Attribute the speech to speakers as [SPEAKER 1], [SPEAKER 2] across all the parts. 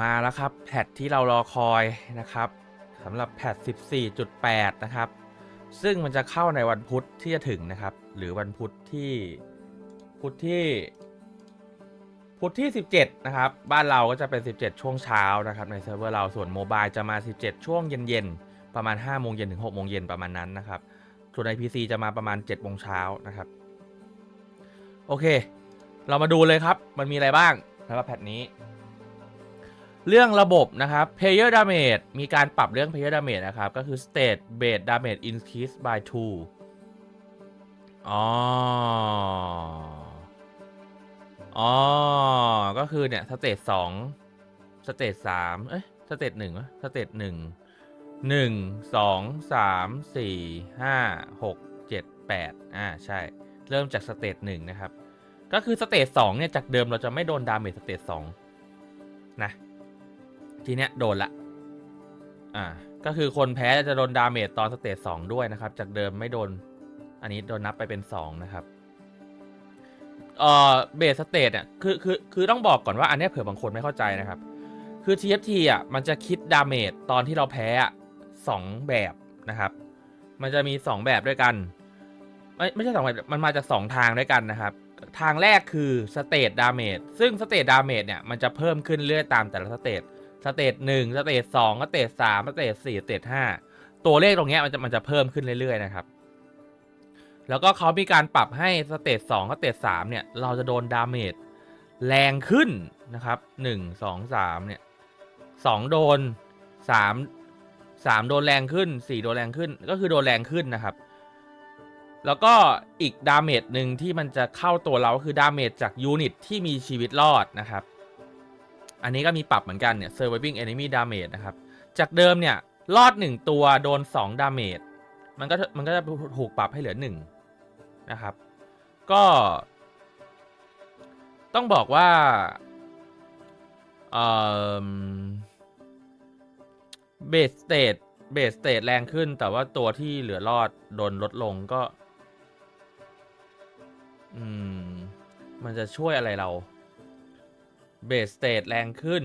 [SPEAKER 1] มาแล้วครับแพทที่เรารอคอยนะครับสำหรับแพท14.8 นะครับ ซึ่งมันจะเข้าในวันพุธที่จะถึงนะครับ หรือวันพุธที่พุธที่ พุธที่ 17 นะครับ บ้านเราก็จะเป็น 17 ช่วงเช้านะครับ ในเซิร์ฟเวอร์เราส่วนโมบายจะมา 17 ช่วงเย็นๆ ประมาณ5โมงเย็นถึง6โมงเย็นประมาณนั้นนะครับ ส่วนใน PC จะมาประมาณ7โมงเช้านะครับ โอเค เรามาดูเลยครับ มันมีอะไรบ้างสำหรับแพทนี้ เรื่องระบบนะครับ player damage มีการปรับเรื่อง player damage นะครับ ก็คือ state base damage increase by 2อ๋อ อ๋อ ก็คือเนี่ยสเตจสองสเตจสามเอ้ยสเตจหนึ่งวะสเตจหนึ่งหนึ่งสองสามสี่ห้าหกเจ็ดแปดอ่าใช่ เริ่มจากสเตจหนึ่งนะครับ ก็คือสเตจสองเนี่ยจากเดิมเราจะไม่โดนดาเมจสเตจสองนะ ทีเนี้ยโดนละ อ่า ก็คือคนแพ้จะโดนดาเมจตอนสเตจสองด้วยนะครับ จากเดิมไม่โดน อันนี้โดนนับไปเป็นสองนะครับ เอ่อเบสสเตทเนี่ยคือคือคือต้องบอกก่อนว่าอันเนี้ยเผื่อบางคนไม่เข้าใจนะครับ คือ TFT อะมันจะคิดดาเมจตอนที่เราแพ้อะสองแบบนะครับ มันจะมี2แบบด้วยกัน ไม่ไม่ใช่สองแบบมันมาจาก2ทางด้วยกันนะครับทางแรกคือสเตทดาเมจซึ่งสเตทดาเมจเนี่ยมันจะเพิ่มขึ้นเรื่อยตามแต่ละสเตท สเตทหนึ่งสเตทสองสเตทสามสเตทสี่สเตทห้าตัวเลขตรงเนี้ยมันจะมันจะเพิ่มขึ้นเรื่อยๆนะครับ แล้วก็เขามีการปรับให้สเตจสองสเตจสามเนี่ย เราจะโดนดาเมจแรงขึ้นนะครับหนึ่งสองสามเนี่ยสองโดนสามสามโดนแรงขึ้นสี่โดนแรงขึ้นก็คือโดนแรงขึ้นนะครับ แล้วก็อีกดาเมจหนึ่งที่มันจะเข้าตัวเราคือดาเมจจากยูนิตที่มีชีวิตรอดนะครับ อันนี้ก็มีปรับเหมือนกันเนี่ย surviving enemy damage นะครับ จากเดิมเนี่ยรอด 1 ตัวโดน 2 ดาเมจ มันก็มันก็จะถูกปรับให้เหลือ 1 นะครับ ก็ ต้องบอกว่าเบสสเตทเบสสเตทแรงขึ้น แต่ว่าตัวที่เหลือรอดโดนลดลงก็ อืม มันจะช่วยอะไรเรา เบสสเตทแรงขึ้น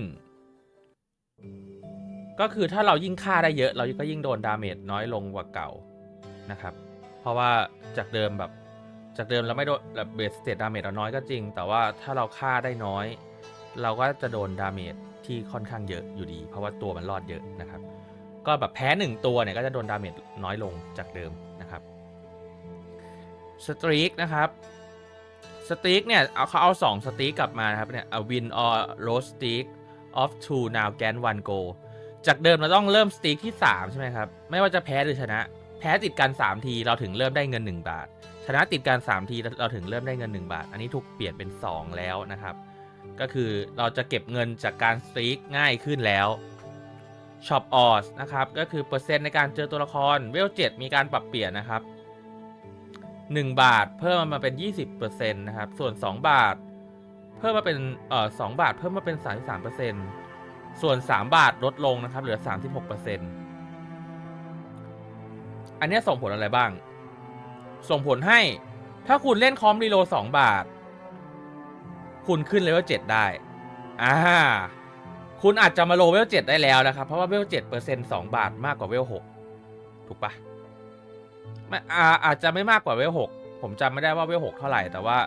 [SPEAKER 1] ก็คือถ้าเรายิ่งฆ่าได้เยอะ เราก็ยิ่งโดนดาเมจน้อยลงกว่าเก่านะครับ เพราะว่าจากเดิมแบบจากเดิมเราไม่โดนแบบเบสสเตทดาเมจเราน้อยก็จริง แต่ว่าถ้าเราฆ่าได้น้อย เราก็จะโดนดาเมจที่ค่อนข้างเยอะอยู่ดี เพราะว่าตัวมันรอดเยอะนะครับ ก็แบบแพ้หนึ่งตัวเนี่ยก็จะโดนดาเมจน้อยลงจากเดิมนะครับสตรีกนะครับ สตรีกเนี่ยเอาเขาเอาสองสตรีกกลับมานะครับเนี่ย a win or loss streak of two now gain one go จากเดิมเราต้องเริ่มสตีกที่ 3 ใช่ไหมครับ ไม่ว่าจะแพ้หรือชนะ แพ้ติดกัน 3 ทีเราถึงเริ่มได้เงิน 1 บาท ชนะติดกัน 3 ทีเราถึงเริ่มได้เงิน 1 บาท อันนี้ถูกเปลี่ยนเป็น 2 แล้วนะครับ ก็คือเราจะเก็บเงินจากการสตีกง่ายขึ้นแล้วช็อปออสนะครับก็คือเปอร์เซ็นต์ในการเจอตัวละครเวล7มีการปรับเปลี่ยนนะครับ 1 บาท เพิ่มมาเป็น 20%นะครับ ส่วน 2 บาท เพิ่มมาเป็นเอ่อ2บาท เพิ่มมาเป็น33%ส่วน 3 บาทลดลงนะครับ เหลือ 36%อันนี้ส่งผลอะไรบ้าง ส่งผลให้ถ้าคุณเล่นคอมรีโล2บาท คุณขึ้นเลเวล7ได้อ่าคุณอาจจะมาโลเวล7ได้แล้วนะครับ เพราะว่าเวล7เปอร์เซ็นต์2บาทมากกว่าเวล6ถูกปะ ไม่อาอาจจะไม่มากกว่าเวล6ผมจำไม่ได้ว่าเวล6เท่าไหร่แต่ว่า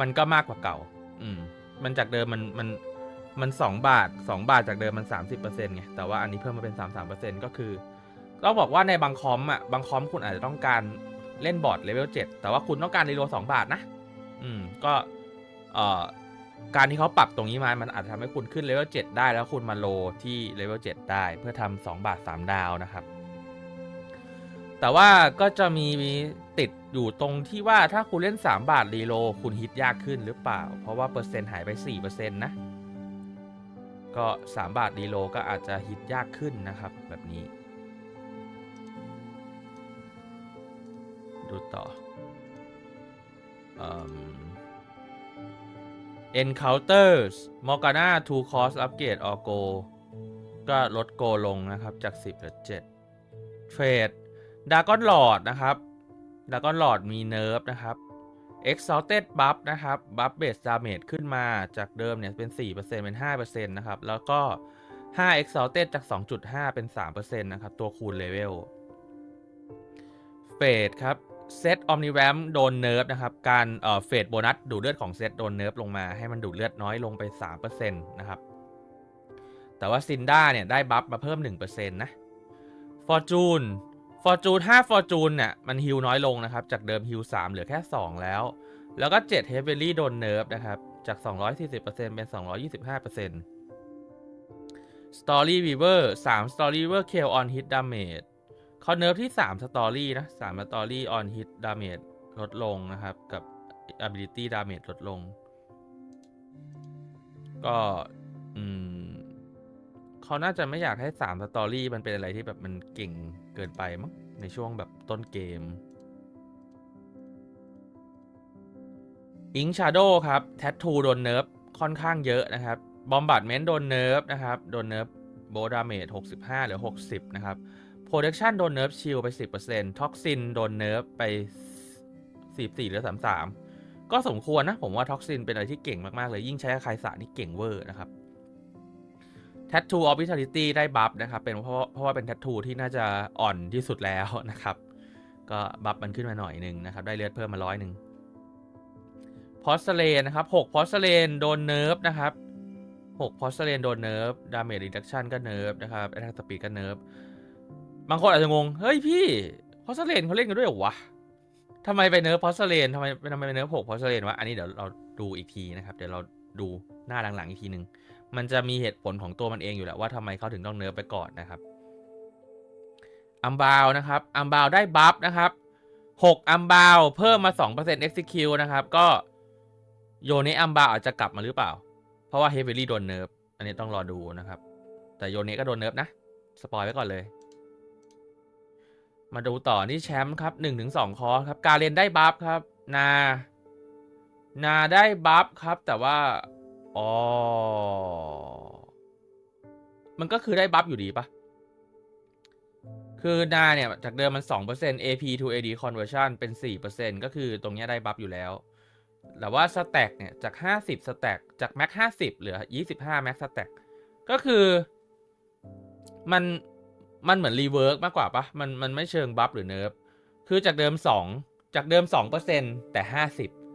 [SPEAKER 1] มันก็มากกว่าเก่า อืม มันจากเดิมมันมันมัน2บาท2บาทจากเดิมมัน30%ไงแต่ว่าอันนี้เพิ่มมาเป็น33%ก็คือต้องบอกว่าในบางคอมอะบางคอมคุณอาจจะต้องการเล่นบอร์ดเลเวล7แต่ว่าคุณต้องการรีโหลด2บาทนะ อืม ก็ เอ่อ การที่เขาปรับตรงนี้มา มันอาจจะทำให้คุณขึ้นเลเวล7ได้แล้วคุณมาโลที่เลเวล7ได้ เพื่อทำ2บาท3ดาวนะครับ แต่ว่าก็จะมีติดอยู่ตรงที่ว่าถ้าคุณเล่น 3 บาทรีโลคุณฮิตยากขึ้นหรือเปล่า เพราะว่าเปอร์เซ็นต์หายไป 4%นะ ก็ 3 บาทรีโลก็อาจจะฮิตยากขึ้นนะครับ แบบนี้ ดูต่ออืม Encounters Morgana to cost upgrade or go ก็ลดโกลงนะครับจาก 10เหลือ7 Trade Dragon Lord นะครับ Dragon Lord มี Nerf นะครับ Exalted Buff นะครับ Buff Base Damage ขึ้นมาจากเดิมเนี่ยเป็น 4%เป็น5%นะครับ แล้วก็ 5 Exalted จาก 2.5 เป็น 3%นะครับ ตัวคูณเลเวลเฟดครับเซตออมนิแรมโดนเนิร์ฟนะครับ การเอ่อเฟดโบนัสดูดเลือดของเซตโดนเนิร์ฟลงมาให้มันดูดเลือดน้อยลงไป 3%นะครับ แต่ว่าซินด้าเนี่ยได้บัฟมาเพิ่ม 1%นะฟอร์จูน ฟอร์จูน5ฟอร์จูนเนี่ยมันฮิลน้อยลงนะครับ จากเดิมฮิล3เหลือแค่2แล้ว แล้วก็7 Heavily โดนเนิร์ฟนะครับ จาก240%เป็น225% Story Weaver 3 Story Weaver Kill on Hit Damage เขาเนิร์ฟที่3สตอรี่นะ3สตอรี่ on hit damage ลดลงนะครับ กับ ability damage ลดลง ก็ อืม เขาน่าจะไม่อยากให้3สตอรี่มันเป็นอะไรที่แบบมันเก่งเกินไปมั้งในช่วงแบบต้นเกมอิงชาโดครับแท t ทูโดนเนิร์ฟค่อนข้างเยอะนะครับบอมบัดเมนต์โดนเนิร์ฟนะครับโดนเนิร์ฟโบดาเมจ65หลือ60 นะครับ Protection โดนเนิร์ฟชิลไป 10%ท็อกซินโดนเนิร์ฟไป 44หรือ 33 ก็สมควรนะ ผมว่าท็อกซินเป็นอะไรที่เก่งมาก ๆ เลย ยิ่งใช้กับใครสานี่เก่งเวอร์นะครับ Tattoo of Vitality ได้บัฟนะครับ เป็นเพราะเพราะว่าเป็น Tattoo ที่น่าจะอ่อนที่สุดแล้วนะครับ ก็บัฟมันขึ้นมาหน่อยหนึ่งนะครับ ได้เลือดเพิ่มมาร้อยหนึ่งพอสเลนนะครับ6พอสเลนโดนเนิร์ฟนะครับ6พอสเลนโดนเนิร์ฟดาเมจรีดักชันก็เนิร์ฟนะครับแอตแทกสปีดก็เนิร์ฟบางคนอาจจะงง เฮ้ยพี่พอสเลนเขาเล่นกันด้วยเหรอวะทำไมไปเนิร์ฟพอสเลนทำไมทำไมไปเนิร์ฟหกพอสเลนวะอันนี้เดี๋ยวเราดูอีกทีนะครับ เดี๋ยวเราดูหน้าหลังๆอีกทีหนึ่ง มันจะมีเหตุผลของตัวมันเองอยู่แหละว่าทำไมเขาถึงต้องเนิร์ฟไปก่อนนะครับอัมบาวนะครับอัมบาวได้บัฟนะครับหกอัมบาวเพิ่มมา 2% execute นะครับ ก็โยนะอัมบาวอาจจะกลับมาหรือเปล่า เพราะว่าเฮเวลี่โดนเนิร์ฟอันนี้ต้องรอดูนะครับ แต่โยนะก็โดนเนิร์ฟนะ สปอยไว้ก่อนเลย มาดูต่อที่แชมป์ครับหนึ่งถึงสองคอร์สครับ การเรียนได้บัฟครับ นา นาได้บัฟครับ แต่ว่า อ๋อ มันก็คือได้บัฟอยู่ดีปะคือนาเนี่ย จากเดิมมัน 2% AP to AD conversion เป็น 4%ก็คือตรงเนี้ยได้บัฟอยู่แล้วแต่ว่าสแต็กเนี่ย จาก 50สแต็กจากแม็ก50 เหลือ 25แม็กสแต็กก็คือ มัน มันเหมือนรีเวิร์กมากกว่าปะมัน มันไม่เชิงบัฟหรือเนิร์ฟ คือจากเดิม 2 จากเดิม 2%แต่ 50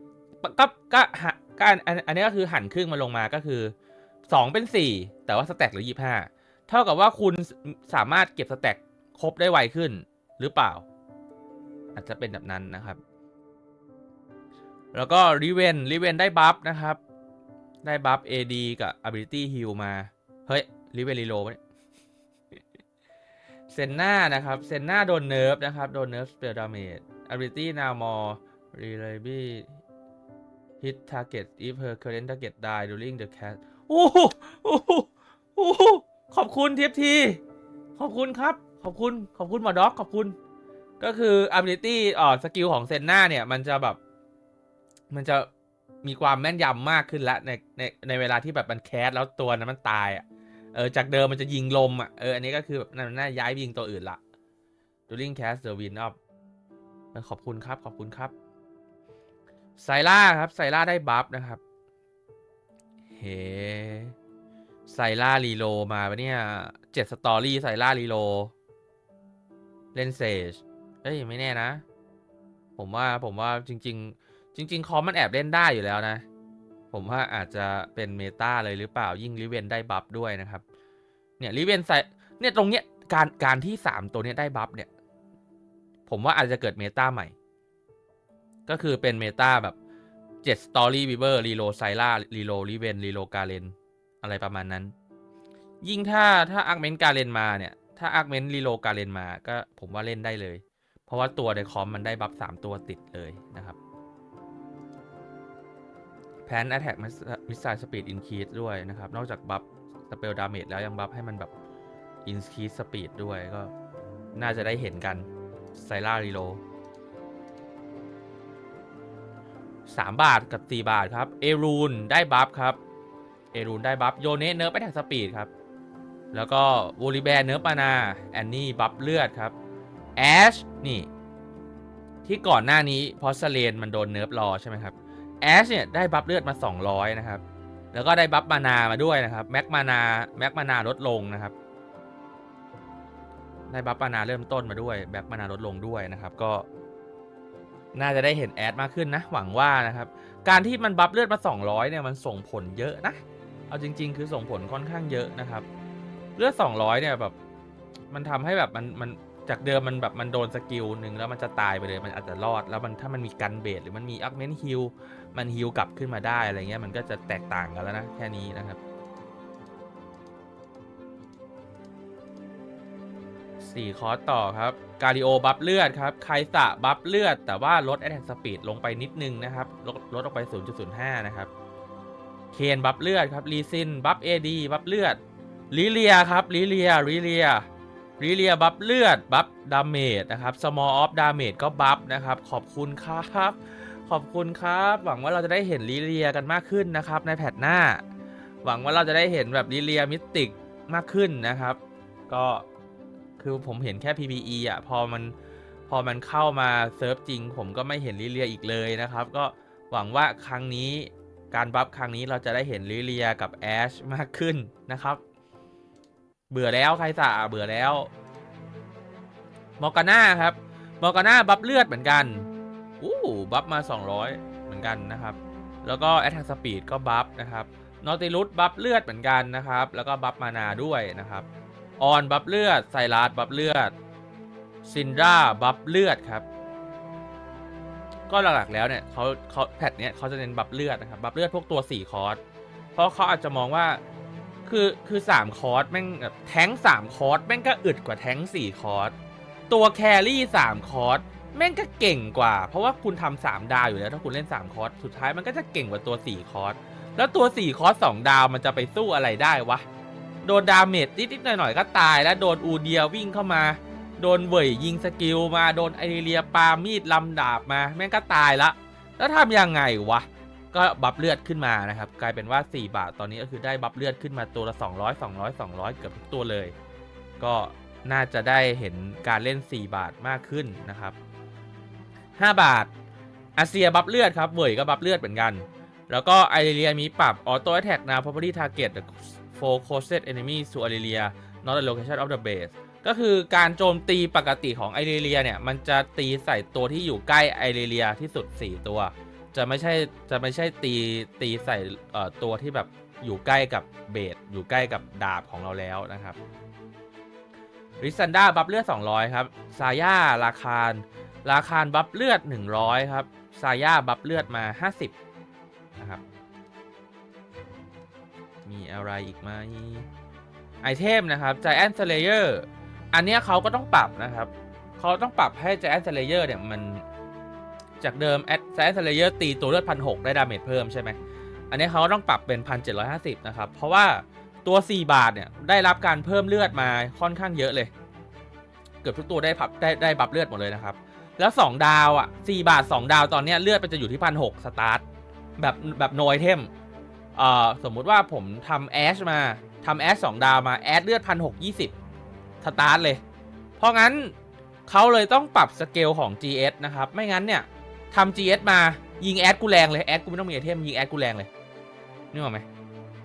[SPEAKER 1] ก็ก็หะก็อันอันอันนี้ก็คือหันครึ่งมาลงมาก็คือ2เป็น4แต่ว่าสแต็กหรือ25เท่ากับว่าคุณสามารถเก็บสแต็กครบได้ไวขึ้นหรือเปล่า อาจจะเป็นแบบนั้นนะครับ แล้วก็รีเวนรีเวนได้บัฟนะครับ ได้บัฟ AD กับ Ability Heal มา เฮ้ยรีเวนรีโลเนี่ยเซนนานะครับ เซนนาโดนเนิร์ฟนะครับ โดนเนิร์ฟสเปลดาเมจ ability now more reliably hit target if her current target die during the cast โอ้โหโอ้โหโอ้โหขอบคุณทีฟที ขอบคุณครับ ขอบคุณ ขอบคุณหมอด็อก ขอบคุณ ก็คือ ability อ่อสกิลของเซนนาเนี่ย มันจะแบบ มันจะมีความแม่นยำมากขึ้นละในในในเวลาที่แบบมันแคสแล้วตัวนั้นมันตายอะ เออ จากเดิมมันจะยิงลมอะ เออ อันนี้ก็คือแบบน่าน่าย้ายไปยิงตัวอื่นละ During cast the win up ขอบคุณครับ ขอบคุณครับ ไซล่าครับไซล่าได้บัฟนะครับ เฮ้ไซล่ารีโลมาปะเนี่ยเจ็ดสตอรี่ไซล่ารีโลเล่นเซจเอ้ยไม่แน่นะ ผมว่าผมว่าจริง ๆ จริง ๆ คอมมันแอบเล่นได้อยู่แล้วนะ ผมว่าอาจจะเป็นเมตาเลยหรือเปล่ายิ่งลิเวนได้บัฟด้วยนะครับ เนี่ยลิเวนใส่เนี่ยตรงเนี้ยการการที่3ตัวเนี้ยได้บัฟเนี่ย ผมว่าอาจจะเกิดเมตาใหม่ ก็คือเป็นเมตาแบบ7 Story Weaver รีโลไซล่ารีโลลิเวนรีโลกาเลนอะไรประมาณนั้น ยิ่งถ้าถ้าอาร์เมนกาเลนมาเนี่ย ถ้าอาร์เมนรีโลกาเลนมาก็ผมว่าเล่นได้เลย เพราะว่าตัวในคอมมันได้บัฟ3ตัวติดเลยนะครับแพน Attack Missile Speed Increase ด้วยนะครับ นอกจากบัฟสเปลดาเมจแล้วยังบัฟให้มันแบบอินคีสสปีดด้วยก็น่าจะได้เห็นกันไซล่ารีโล สามบาทกับสี่บาทครับ เอรูนได้บัฟครับ เอรูนได้บัฟโยเนเนิร์ฟไปแท็กสปีดครับ แล้วก็วูลิแบร์เนิร์ฟมานา แอนนี่บัฟเลือดครับ แอชนี่ ที่ก่อนหน้านี้พอสเลนมันโดนเนิร์ฟรอใช่ไหมครับ แอชเนี่ยได้บัฟเลือดมา 200 นะครับ แล้วก็ได้บัฟมานามาด้วยนะครับ แม็กมานา แม็กมานาลดลงนะครับได้บัฟมานาเริ่มต้นมาด้วยแบ็กมานาลดลงด้วยนะครับ ก็ น่าจะได้เห็นแอดมากขึ้นนะ หวังว่านะครับ การที่มันบัฟเลือดมา 200 เนี่ยมันส่งผลเยอะนะ เอาจริง ๆ คือส่งผลค่อนข้างเยอะนะครับ เลือด 200 เนี่ยแบบมันทำให้แบบมันมันจากเดิมมันแบบมันโดนสกิลหนึ่งแล้วมันจะตายไปเลยมันอาจจะรอด แล้วมันถ้ามันมีกันเบสหรือมันมีอักเมนฮิลมันฮิลกลับขึ้นมาได้อะไรเงี้ยมันก็จะแตกต่างกันแล้วนะแค่นี้นะครับ สี่คอร์สต่อครับกา i ิโอบัฟเลือดครับไคสะบัฟเลือด แต่ว่าลด Attack Speed ลงไปนิดนึงนะครับ ลดลดออกไป 0.05 นะครับ เคนบัฟเลือดครับลีซินบัฟเอดีบัฟเลือดลิเลียครับลิเลียลิเลียลิเลียบัฟเลือด บัฟดาเมจนะครับ small of damage ก็บัฟนะครับ ขอบคุณครับ ขอบคุณครับ หวังว่าเราจะได้เห็นลิเลียกันมากขึ้นนะครับ ในแพทหน้า หวังว่าเราจะได้เห็นแบบลิเลียมิสติกมากขึ้นนะครับ ก็ คือผมเห็นแค่ PPE อะพอมันพอมันเข้ามาเซิร์ฟจริง ผมก็ไม่เห็นลิเลียอีกเลยนะครับ ก็หวังว่าครั้งนี้การบัฟครั้งนี้เราจะได้เห็นลิเลียกับแอชมากขึ้นนะครับ เบื่อแล้วใครสะเบื่อแล้วมอร์กาน่าครับมอร์กาน่าบัฟเลือดเหมือนกันอู้บัฟมา 200 เหมือนกันนะครับ แล้วก็แอ t แทกสปีดก็บัฟนะครับนอติลุสบัฟเลือดเหมือนกันนะครับ แล้วก็บัฟมานาด้วยนะครับ ออนบัฟเลือด ไซรัสบัฟเลือด ซินดราบัฟเลือดครับ ก็หลักๆแล้วเนี่ยเขาเขาแพทเนี้ยเขาจะเน้นบัฟเลือดนะครับ บัฟเลือดพวกตัว 4 คอร์ส เพราะเขาอาจจะมองว่า คือคือสามคอร์สแม่งแบบแท้งสามคอร์สแม่งก็อึดกว่าแท้งสี่คอร์ส ตัวแครี่สามคอร์สแม่งก็เก่งกว่า เพราะว่าคุณทำสามดาวอยู่แล้วถ้าคุณเล่นสามคอร์ส สุดท้ายมันก็จะเก่งกว่าตัวสี่คอร์ส แล้วตัวสี่คอร์สสองดาวมันจะไปสู้อะไรได้วะ โดนดาเมจนิดๆหน่อยๆก็ตายแล้วโดนอูเดียวิ่งเข้ามา โดนเว่ยยิงสกิลมาโดนไอเรียปามีดลำดาบมาแม่งก็ตายละ แล้วทำยังไงวะ ก็บัฟเลือดขึ้นมานะครับ กลายเป็นว่า 4 บาทตอนนี้ก็คือได้บัฟเลือดขึ้นมาตัวละ 200 200 200 เกือบทุกตัวเลย ก็น่าจะได้เห็นการเล่น 4 บาทมากขึ้นนะครับ 5 บาทอาเซียบัฟเลือดครับเว่ยก็บัฟเลือดเหมือนกัน แล้วก็ไอเรียมีปรับออโต้แท็กนา property target four closest enemy to ไอเรีย not the location of the base ก็คือการโจมตีปกติของไอเรียเนี่ย มันจะตีใส่ตัวที่อยู่ใกล้ไอเรียที่สุด 4 ตัว จะไม่ใช่จะไม่ใช่ตีตีใส่ตัวที่แบบอยู่ใกล้กับเบสอยู่ใกล้กับดาบของเราแล้วนะครับริซันดาบัฟเลือด 200 ครับซาย่าราคารราคารบัฟเลือด 100 ครับซาย่าบัฟเลือดมา 50 มีอะไรอีกไหมไอเทมนะครับ Giant Slayer อันนี้เขาก็ต้องปรับนะครับ เขาต้องปรับให้ Giant Slayer เนี่ยมันจากเดิมแอดไซส์เลเยอร์ตีตัวเลือดพันหได้ดาเมจเพิ่มใช่ไหม อันนี้เขาต้องปรับเป็นพันเจ็ดร้อยห้าสิบนะครับ เพราะว่าตัว 4 บาทเนี่ยได้รับการเพิ่มเลือดมาค่อนข้างเยอะเลย เกือบทุกตัวได้พับได้ได้บัฟเลือดหมดเลยนะครับ แล้ว 2 ดาวอะ4บาท 2 ดาวตอนนี้เลือดมันจะอยู่ที่พันหสตาร์ทแบบแบบโนไอเทม อ่อสมมุติว่าผมทำแอชมาทำแอชสองดาวมาแอดเลือดพันหกยี่สิบสตาร์ทเลย เพราะงั้นเขาเลยต้องปรับสเกลของ GS นะครับ ไม่งั้นเนี่ยทำ GS มายิงแอดกูแรงเลยแอดกูไม่ต้องมีไอเทมยิงแอดกูแรงเลยนึกออกไหม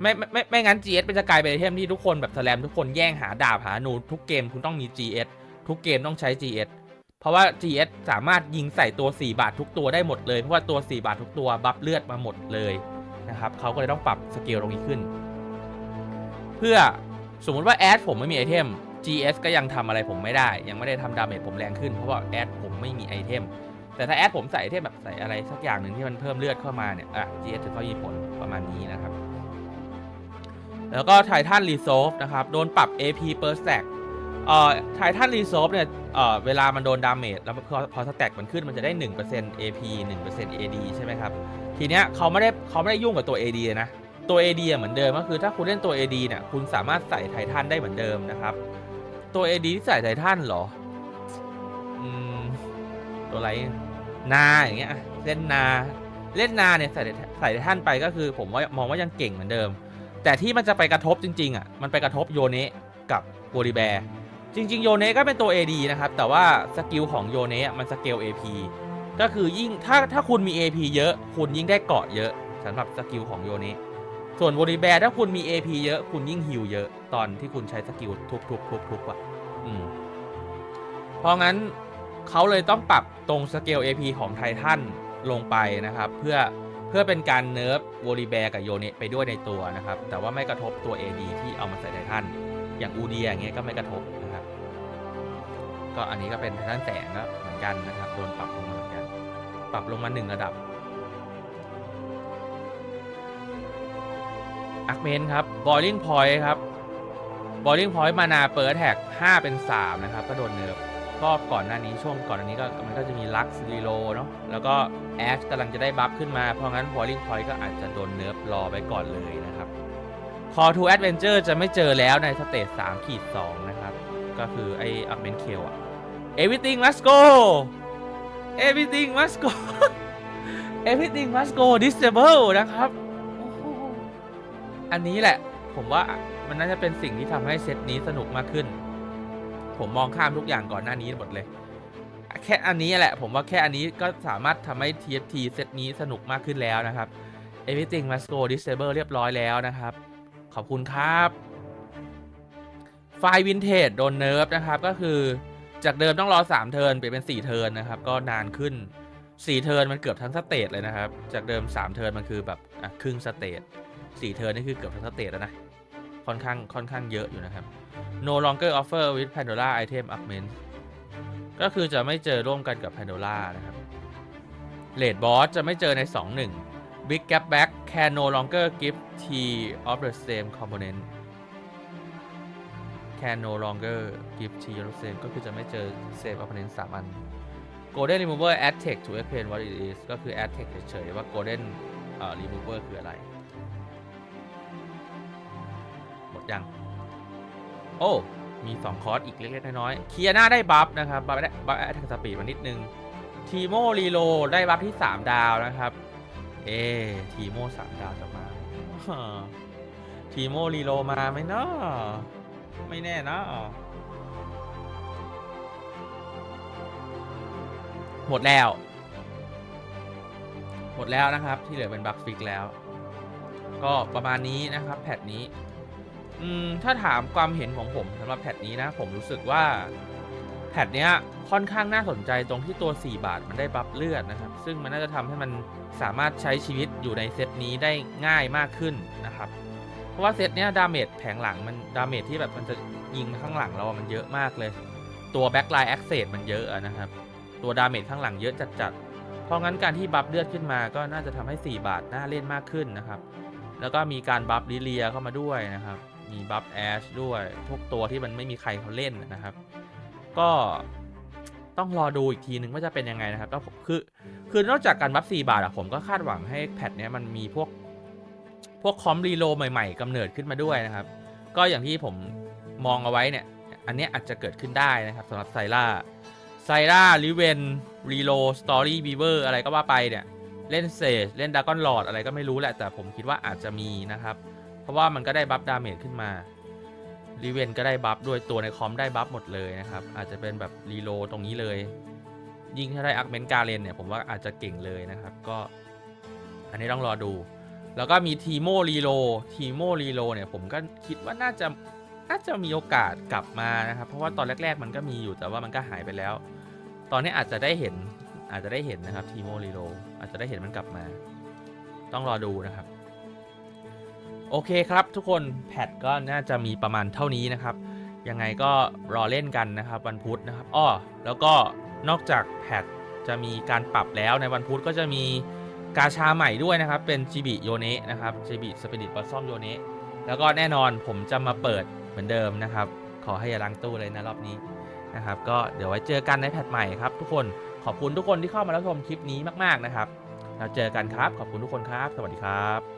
[SPEAKER 1] ไม่ไม่ไม่ไม่งั้น GS เป็นจะกลายเป็นไอเทมที่ทุกคนแบบแสลมทุกคนแย่งหาดาบหาหนูทุกเกมคุณต้องมี GS ทุกเกมต้องใช้ GS เพราะว่า GS สามารถยิงใส่ตัว 4 บาททุกตัวได้หมดเลย เพราะว่าตัว 4 บาททุกตัว บัฟเลือดมาหมดเลย นะครับเขาก็เลยต้องปรับสเกลตรงนี้ขึ้น เพื่อสมมุติว่าแอดผมไม่มีไอเทม GS ก็ยังทำอะไรผมไม่ได้ ยังไม่ได้ทำดาเมจผมแรงขึ้นเพราะว่าแอดผมไม่มีไอเทม แต่ถ้าแอดผมใส่ไอเทมแบบใส่อะไรสักอย่างหนึ่งที่มันเพิ่มเลือดเข้ามาเนี่ยอะ GS ถึงเขามีผลประมาณนี้นะครับ แล้วก็ไททันรีโซฟนะครับโดนปรับ AP per stack เอ่อไททันรีโซฟเนี่ยเอ่อเวลามันโดนดาเมจแล้วพอพอสแต็กมันขึ้นมันจะได้ 1% AP 1% AD ใช่ไหมครับ ทีเนี้ยเขาไม่ได้เขาไม่ได้ยุ่งกับตัว AD เลยนะ ตัว AD เหมือนเดิมก็คือถ้าคุณเล่นตัว AD เนี่ยคุณสามารถใส่ไททันได้เหมือนเดิมนะครับ ตัว AD ที่ใส่ไททันเหรออืมตัวอะไรนาอย่างเงี้ยเล่นนาเล่นนาเนี่ยใส่ใส่ไททันไปก็คือผมว่ามองว่ายังเก่งเหมือนเดิม แต่ที่มันจะไปกระทบจริงๆอะมันไปกระทบโยเนะกับโบริแบร์จริง ๆ โยเนะก็เป็นตัว AD นะครับแต่ว่าสกิลของโยเนะมันสเกล AP ก็คือยิ่งถ้าถ้าคุณมี AP เยอะ คุณยิ่งได้เกาะเยอะสำหรับสกิลของโยเนะส่วนโบริแบร์ถ้าคุณมี AP เยอะคุณยิ่งฮิลเยอะ ตอนที่คุณใช้สกิลทุบๆๆๆอะอืมเพราะงั้นเขาเลยต้องปรับตรงสเกล AP ของไททันลงไปนะครับ เพื่อเพื่อเป็นการเนิร์ฟโวลีแบร์กับโยนะไปด้วยในตัวนะครับ แต่ว่าไม่กระทบตัว AD ที่เอามาใส่ไททันอย่างอูเดียอย่างเงี้ยก็ไม่กระทบนะครับ ก็อันนี้ก็เป็นไททันแสงก็เหมือนกันนะครับโดนปรับลงมา ปรับลงมาหนึ่งระดับอักเมนครับบอลลิงพอยต์ครับบอลลิงพอยต์มานาเปิดแท็ก5เป็น3นะครับ ก็โดนเนิร์ฟก็ก่อนหน้านี้ช่วงก่อนหน้านี้ก็มันก็จะมีลักซ์รีโลเนาะแล้วก็แอชกำลังจะได้บัฟขึ้นมา เพราะงั้นบอลลิงพอยต์ก็อาจจะโดนเนิร์ฟรอไปก่อนเลยนะครับ Call to Adventure จะไม่เจอแล้วในสเตจ3ขีด2นะครับ ก็คือไออัพเมนเคลอะ Everything must go Everything must go Everything must go disable นะครับ อันนี้แหละ ผมว่ามันน่าจะเป็นสิ่งที่ทำให้เซตนี้สนุกมากขึ้น ผมมองข้ามทุกอย่างก่อนหน้านี้หมดเลย แค่อันนี้แหละ ผมว่าแค่อันนี้ก็สามารถทำให้ TFT เซตนี้สนุกมากขึ้นแล้วนะครับ Everything must go disable เรียบร้อยแล้วนะครับ ขอบคุณครับ ไฟวินเทจโดนเนิร์ฟนะครับ ก็คือ จากเดิมต้องรอ 3 เทิร์นเปลี่ยนเป็น 4 เทิร์นนะครับ ก็นานขึ้น 4 เทิร์นมันเกือบทั้งสเตจเลยนะครับ จากเดิม 3 เทิร์นมันคือแบบอะครึ่งสเตจ4เทิร์นนี่คือเกือบทั้งสเตจแล้วนะ ค่อนข้างค่อนข้างเยอะอยู่นะครับ no longer offer with Pandora item augment ก็คือจะไม่เจอร่วมกันกับ Pandora นะครับ Late Boss จะไม่เจอใน 2-1 Big Gap Back can no longer give T of the same component can no longer give T of the same ก็คือจะไม่เจอ same component 3อัน Golden Remover add text to explain what it is ก็คือ add text เฉยๆว่า Golden เอ่อ Remover คืออะไร หมดยัง โอ้ มี 2 คอร์สอีกเล็กๆน้อยๆเคียนาได้บัฟนะครับ บัฟได้บัฟแอทแทกสปีดมานิดนึงทีโมรีโลได้บัฟที่ 3 ดาวนะครับ เอทีโมสามดาวจะมาทีโมรีโลมาไหมเนาะ ไม่แน่นะหมดแล้ว หมดแล้วนะครับ ที่เหลือเป็นบัคฟิกแล้ว ก็ประมาณนี้นะครับ แพทนี้ อืม ถ้าถามความเห็นของผมสำหรับแพทนี้นะ ผมรู้สึกว่า แพทเนี้ยค่อนข้างน่าสนใจตรงที่ตัว 4 บาทมันได้บัฟเลือดนะครับ ซึ่งมันน่าจะทำให้มันสามารถใช้ชีวิตอยู่ในเซตนี้ได้ง่ายมากขึ้นนะครับ เพราะว่าเซตเนี้ยดาเมจแผงหลังมันดาเมจที่แบบมันจะยิงมาข้างหลังเราอะมันเยอะมากเลย ตัวแบ็คไลน์แอคเซสมันเยอะอะนะครับ ตัวดาเมจข้างหลังเยอะจัดๆ เพราะงั้นการที่บัฟเลือดขึ้นมาก็น่าจะทำให้ 4 บาทน่าเล่นมากขึ้นนะครับ แล้วก็มีการบัฟลิเลียเข้ามาด้วยนะครับ มีบัฟแอชด้วยพวกตัวที่มันไม่มีใครเขาเล่นนะครับ ก็ต้องรอดูอีกทีนึงว่าจะเป็นยังไงนะครับแล้วคือคือนอกจากการบัฟ4บาทอะผมก็คาดหวังให้แพทเนี้ยมันมีพวก วกคอมรีโลใหม่ๆกำเนิดขึ้นมาด้วยนะครับ ก็อย่างที่ผมมองเอาไว้เนี่ย อันนี้อาจจะเกิดขึ้นได้นะครับสำหรับไซล่าไซล่าลิเวนรีโลสตอรี่บีเวอร์อะไรก็ว่าไปเนี่ย เล่นเซจเล่นดากอนหลอดอะไรก็ไม่รู้แหละ แต่ผมคิดว่าอาจจะมีนะครับ เพราะว่ามันก็ได้บัฟดาเมจขึ้นมารีเวนก็ได้บัฟด้วยตัวในคอมได้บัฟหมดเลยนะครับ อาจจะเป็นแบบรีโลตรงนี้เลย ยิ่งถ้าได้อาร์เมนการเลนเนี่ย ผมว่าอาจจะเก่งเลยนะครับ ก็อันนี้ต้องรอดู แล้วก็มีทีโมรีโลทีโมรีโลเนี่ยผมก็คิดว่าน่าจะน่าจะมีโอกาสกลับมานะครับเพราะว่าตอนแรก ๆ มันก็มีอยู่แต่ว่ามันก็หายไปแล้ว ตอนนี้อาจจะได้เห็นอาจจะได้เห็นนะครับทีโมรีโลอาจจะได้เห็นมันกลับมา ต้องรอดูนะครับ โอเคครับทุกคนแพทก็น่าจะมีประมาณเท่านี้นะครับ ยังไงก็รอเล่นกันนะครับวันพุธนะครับอ้อแล้วก็นอกจากแพทจะมีการปรับแล้วในวันพุธก็จะมี กาชาใหม่ด้วยนะครับ เป็นจิบิโยเนะนะครับจิบิสปิริตบอสซอมโยเนะแล้วก็แน่นอนผมจะมาเปิดเหมือนเดิมนะครับ ขอให้อย่าล้างตู้เลยนะรอบนี้นะครับ ก็เดี๋ยวไว้เจอกันในแพทใหม่ครับ ทุกคนขอบคุณทุกคนที่เข้ามารับชมคลิปนี้มาก ๆ นะครับเราเจอกันครับ ขอบคุณทุกคนครับ สวัสดีครับ